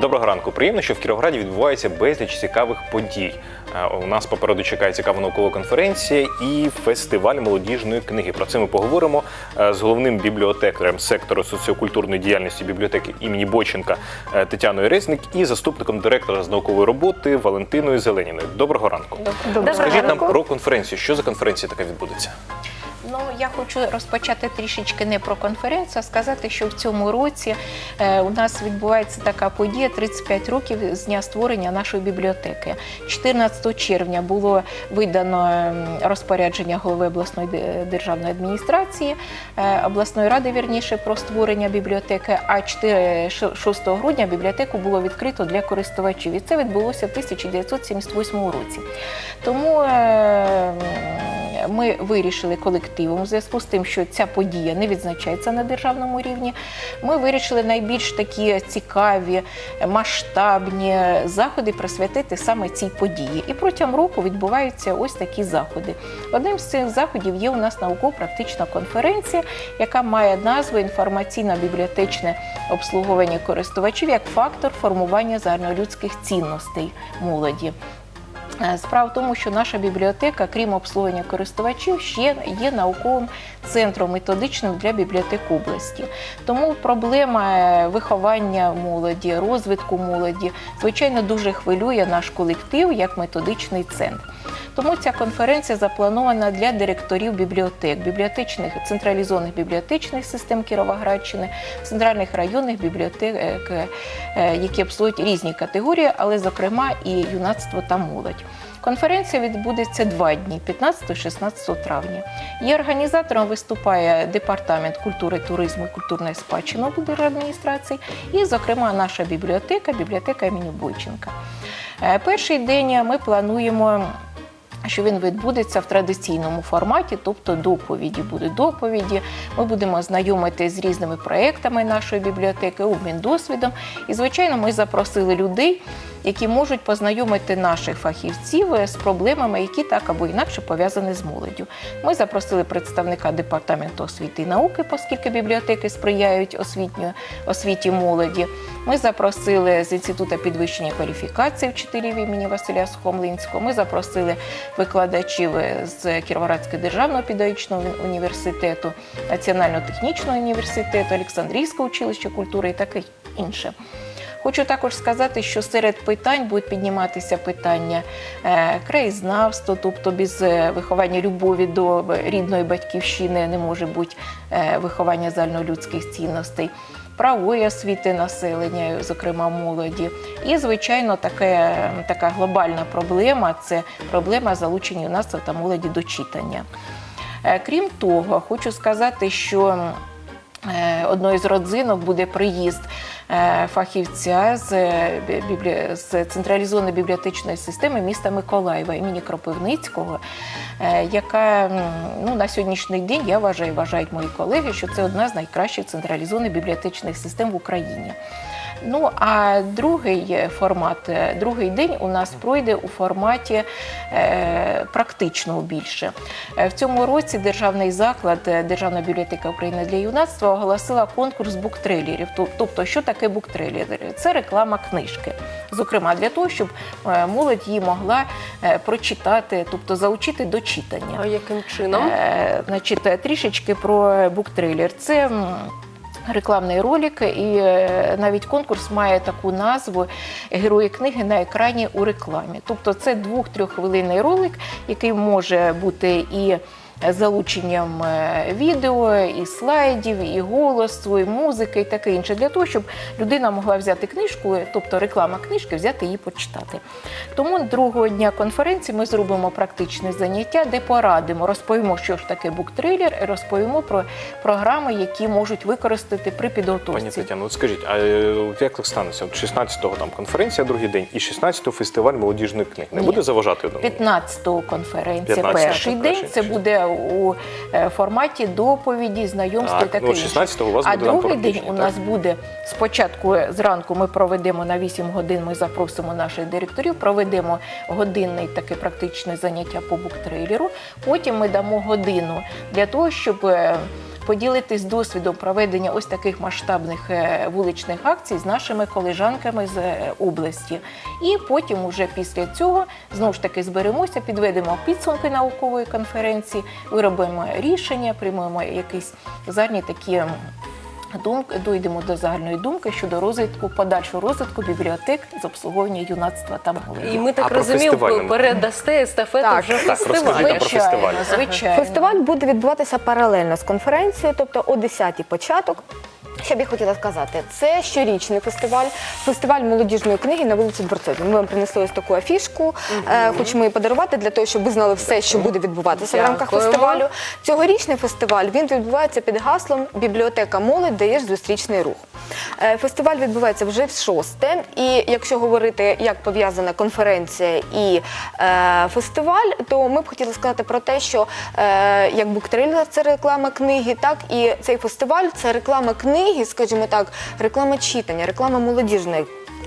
Доброго ранку. Приємно, що в Кіровограді відбувається безліч цікавих подій. Е, У нас попереду чекає цікава наукова конференція і фестиваль молодіжної книги. Про це ми поговоримо е, з головним бібліотекарем сектору соціокультурної діяльності бібліотеки імені Бойченка е, Тетяною Резник і заступником директора з наукової роботи Валентиною Зеленіною. Доброго ранку. Доброго Скажіть нам про конференцію. Що за конференція така відбудеться? Ну я хочу розпочати трішечки не про конференцію, а сказати, що в цьому році е, у нас відбувається така подія 35 років з дня створення нашої бібліотеки. 14 червня було видано ем, розпорядження голови обласної державної адміністрації, е, обласної ради вірніше про створення бібліотеки. А 4, 6 грудня бібліотеку було відкрито для користувачів. І це відбулося в 1978 році. Тому е, ми вирішили колективом у зв'язку з тим, що ця подія не відзначається на державному рівні. Ми вирішили найбільш такі цікаві, масштабні заходи присвятити саме цій події. І протягом року відбуваються ось такі заходи. Одним з цих заходів є у нас науково-практична конференція, яка має назву інформаційно-бібліотечне обслуговування користувачів як фактор формування загальнолюдських цінностей молоді. Е, Справа в тому, що наша бібліотека, крім обслуговування користувачів, ще є науковим центром методичним для бібліотек області. Тому проблема е, виховання молоді, розвитку молоді, звичайно, дуже хвилює наш колектив як методичний центр. Тому ця конференція запланована для директорів бібліотек, бібліотечних централізованих бібліотечних систем Кіровоградщини, центральних районних бібліотек, е, е, які обслуговують різні категорії, але зокрема і юнацтво та молодь. Конференція відбудеться два дні 15-16 травня. Її організатором виступає департамент культури, туризму і культурної спадщини облдержадміністрації, і, зокрема, наша бібліотека, бібліотека імені Бойченка. Е, Перший день ми плануємо що він відбудеться в традиційному форматі, тобто доповіді. Будуть доповіді. Ми будемо знайомити з різними проектами нашої бібліотеки, обмін досвідом. І, звичайно, ми запросили людей, які можуть познайомити наших фахівців з проблемами, які так або інакше пов'язані з молоддю. Ми запросили представника департаменту освіти і науки, оскільки бібліотеки сприяють освітньо, освіті молоді. Ми запросили з інституту підвищення кваліфікації вчителів імені Василя Сухомлинського. Ми запросили викладачів з Кіровоградського державного педагогічного університету, Національно-технічного університету, Олександрійського училища культури і таке інше. Хочу також сказати, що серед питань будуть підніматися питання е, краєзнавства, тобто без е, виховання любові до рідної батьківщини не може бути е, виховання загальнолюдських цінностей. Правої освіти населення, зокрема молоді, і звичайно, таке, така глобальна проблема це проблема залучення юнацтва та молоді до читання. Е, Крім того, хочу сказати, що е, одною з родзинок буде приїзд е, фахівця з, е, біблі... з централізованої бібліотечної системи міста Миколаєва імені Кропивницького, яка ну, на сьогоднішній день я вважаю, вважають мої колеги, що це одна з найкращих централізованих бібліотечних систем в Україні. Ну а другий формат, е, другий день у нас пройде у форматі е, практичного більше. Е, В цьому році державний заклад, Державна бібліотека України для юнацтва оголосила конкурс буктрейлерів. Тобто, що таке буктрейлери? Це реклама книжки. Зокрема, для того, щоб молодь її могла прочитати, тобто заучити до читання. А яким чином? Значить, трішечки про буктрейлер. Це рекламний ролик, і е, навіть конкурс має таку назву Герої книги на екрані у рекламі. Тобто це двох-трьоххвилинний ролик, який може бути і залученням е, відео, і слайдів, і голосу, і музики, і таке інше, для того, щоб людина могла взяти книжку, тобто реклама книжки, взяти її почитати. Тому другого дня конференції ми зробимо практичне заняття, де порадимо, розповімо, що ж таке буктрейлер, і розповімо про програми, які можуть використати при Пані підготовці. Тетяно, от скажіть, а е, як так станеться? От 16-го там конференція, другий день, і 16-го фестиваль молодіжної книги. Не Ні. буде заважати один? одному? 15-го конференція, 15-го перший день перший. це буде у е, форматі доповіді, знайомства Так, і таке ну, 16-го у вас а буде другий день у так? нас буде спочатку зранку. Ми проведемо на 8 годин. Ми запросимо наших директорів, проведемо годинне таке практичне заняття по буктрейлеру. Потім ми дамо годину для того, щоб е, поділитись досвідом проведення ось таких масштабних е, вуличних акцій з нашими колежанками з е, області. І потім, уже після цього, знову ж таки зберемося, підведемо підсумки наукової конференції, виробимо рішення, приймемо якісь зарні такі. Думки дійдемо до загальної думки щодо розвитку, подальшого розвитку бібліотек з обслуговування юнацтва та молоді. І ми так розуміємо, передасте естафету Так. вже Так, фестивалю. фестиваль. звичайно. Фестиваль буде відбуватися паралельно з конференцією, тобто о 10-й початок. Що б я хотіла сказати, це щорічний фестиваль, фестиваль молодіжної книги на вулиці Дворцовій. Ми вам принесли ось таку афішку, е, хочемо її подарувати для того, щоб ви знали все, що буде відбуватися в рамках Дякуємо. фестивалю. Цьогорічний фестиваль він відбувається під гаслом Бібліотека молодь даєш зустрічний рух. Е, Фестиваль відбувається вже в шосте. І якщо говорити, як пов'язана конференція і е, фестиваль, то ми б хотіли сказати про те, що е, як буктрейлер це реклама книги, так і цей фестиваль це реклама книги, скажімо так, реклама читання, реклама молодіжної.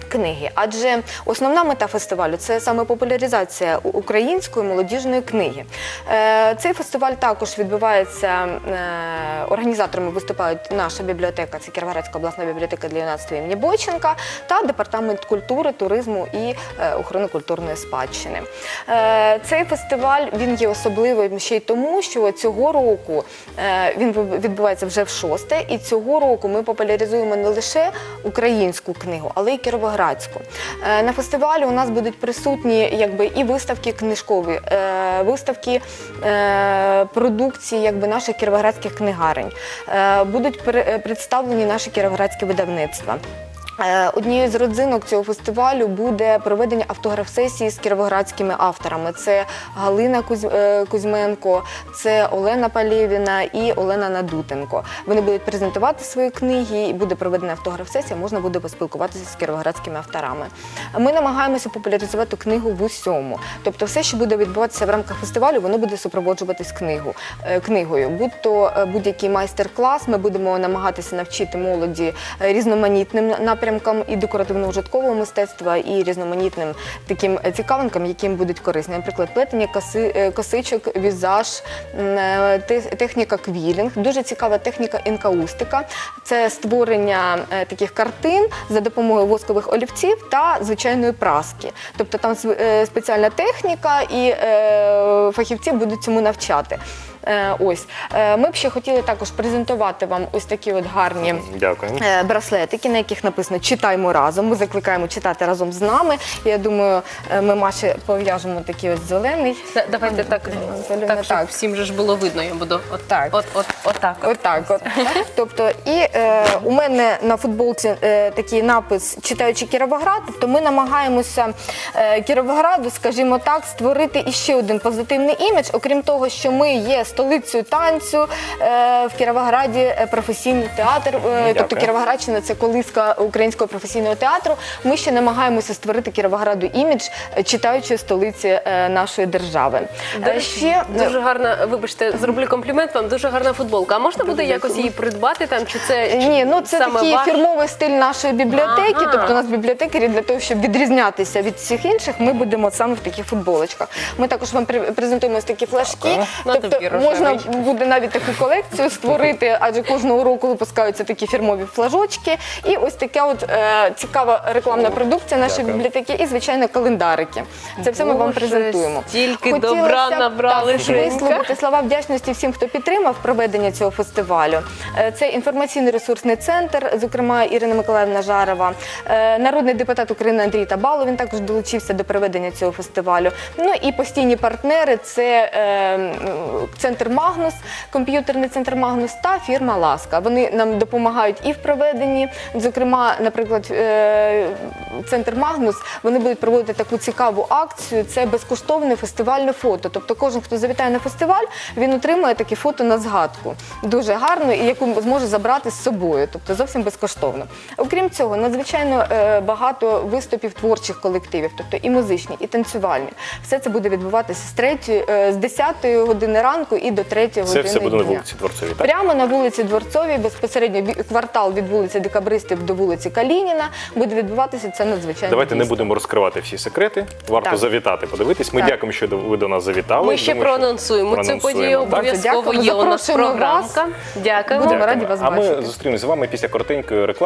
Книги, адже основна мета фестивалю це саме популяризація української молодіжної книги. Е, Цей фестиваль також відбувається. е, Організаторами виступають наша бібліотека, це Кіровоградська обласна бібліотека для юнацтва імені Бойченка та департамент культури, туризму і е, охорони культурної спадщини. Цей фестиваль він є особливим ще й тому, що цього року він відбувається вже в шосте, і цього року ми популяризуємо не лише українську книгу, але й кіровоградську. Е, На фестивалі у нас будуть присутні якби і виставки книжкові, е, виставки е, продукції якби наших кіровоградських книгарень. Будуть представлені наші кіровоградські видавництва. Е, Однією з родзинок цього фестивалю буде проведення автограф-сесії з кіровоградськими авторами. Це Галина е, Кузьменко, це Олена Палєвіна і Олена Надутенко. Вони будуть презентувати свої книги, і буде проведена автограф-сесія, можна буде поспілкуватися з кіровоградськими авторами. Ми намагаємося популяризувати книгу в усьому. Тобто, все, що буде відбуватися в рамках фестивалю, воно буде супроводжуватись книгу, е, книгою. Будь-то будь-який майстер-клас, ми будемо намагатися навчити молоді різноманітним напрямкам і декоративно-ужиткового мистецтва, і різноманітним таким цікавинкам, яким будуть корисні. Наприклад, плетення е, косичок, візаж, е, те- техніка квілінг, дуже цікава техніка інкаустика. Це створення е, таких картин за допомогою воскових олівців та звичайної праски. Тобто там спеціальна техніка, і фахівці будуть цьому навчати. Е, Ось Е, ми б ще хотіли також презентувати вам ось такі от гарні. Дякую. е, Браслетики, на яких написано Читаймо разом. Ми закликаємо читати разом з нами. Я думаю, ми Маші пов'яжемо такий ось зелений. Давайте так, щоб всім же ж було видно. Я буду от, Так. от, от, от так. Отак, от. Тобто, і е, у мене на футболці е, такий напис Читаючи Кіровоград. Тобто ми намагаємося е, Кіровограду, скажімо так, створити іще один позитивний імідж, окрім того, що ми є столицею танцю е, в Кіровограді е, професійний театр. е, тобто Дякую. Кіровоградщина це колиска українського професійного театру. Ми ще намагаємося створити Кіровограду імідж читаючої столиці нашої держави. До ще дуже гарна, вибачте, зроблю комплімент вам, дуже гарна футболка. А можна буде якось її придбати там? Чи це Ні, ну це саме такий ваш? фірмовий стиль нашої бібліотеки. Ага. Тобто у нас бібліотекарі для того, щоб відрізнятися від всіх інших, ми будемо саме в таких футболочках. Ми також вам презентуємо ось такі флажки. Дякую. Тобто тобі, можна рожевий. буде навіть таку колекцію створити, адже кожного року випускаються такі фірмові флажочки. І ось така от е, цікава рекламна продукція нашої Дякую. бібліотеки і звичайно календарики. Це все ми вам Боже, презентуємо. стільки Хотілося добра б, набрали, так, висловити слова вдячності всім, хто підтримав проведення цього фестивалю. Е, Це інформаційний ресурсний центр, зокрема Ірина Миколаївна Жарова, е, народний депутат України Андрій Табало. Він також долучився до проведення цього фестивалю. Ну і постійні партнери це е, м, центр Магнус, комп'ютерний центр Магнус та фірма Ласка. Вони нам допомагають і в проведенні. Зокрема, наприклад, е, центр Магнус вони будуть проводити таку цікаву акцію. Це безкоштовне фестивальне фото. Тобто, кожен, хто завітає на фестиваль, він отримує таке фото на згадку. Дуже гарно і яку зможе забрати з собою, тобто зовсім безкоштовно. Окрім цього, надзвичайно е, багато виступів творчих колективів, тобто і музичні, і танцювальні. Все це буде відбуватися з 3, з 10 години ранку і до 3 Це все буде на дня. вулиці Дворцовій, так? Прямо на вулиці Дворцовій, безпосередньо бі- квартал від вулиці Декабристів до вулиці Калініна буде відбуватися це надзвичайно. Давайте не будемо розкривати всі секрети. Варто Так. завітати, подивитись. Ми Так. дякуємо, що ви до нас завітали. Ми ще Думаю, що проанонсуємо цю проанонсуємо, подію. так? Обов'язково Дякуємо. є у нас Запрошуємо вас. програмка. Дякуємо. Будемо раді вас а ми бачити. зустрінемося з вами після коротенької реклами.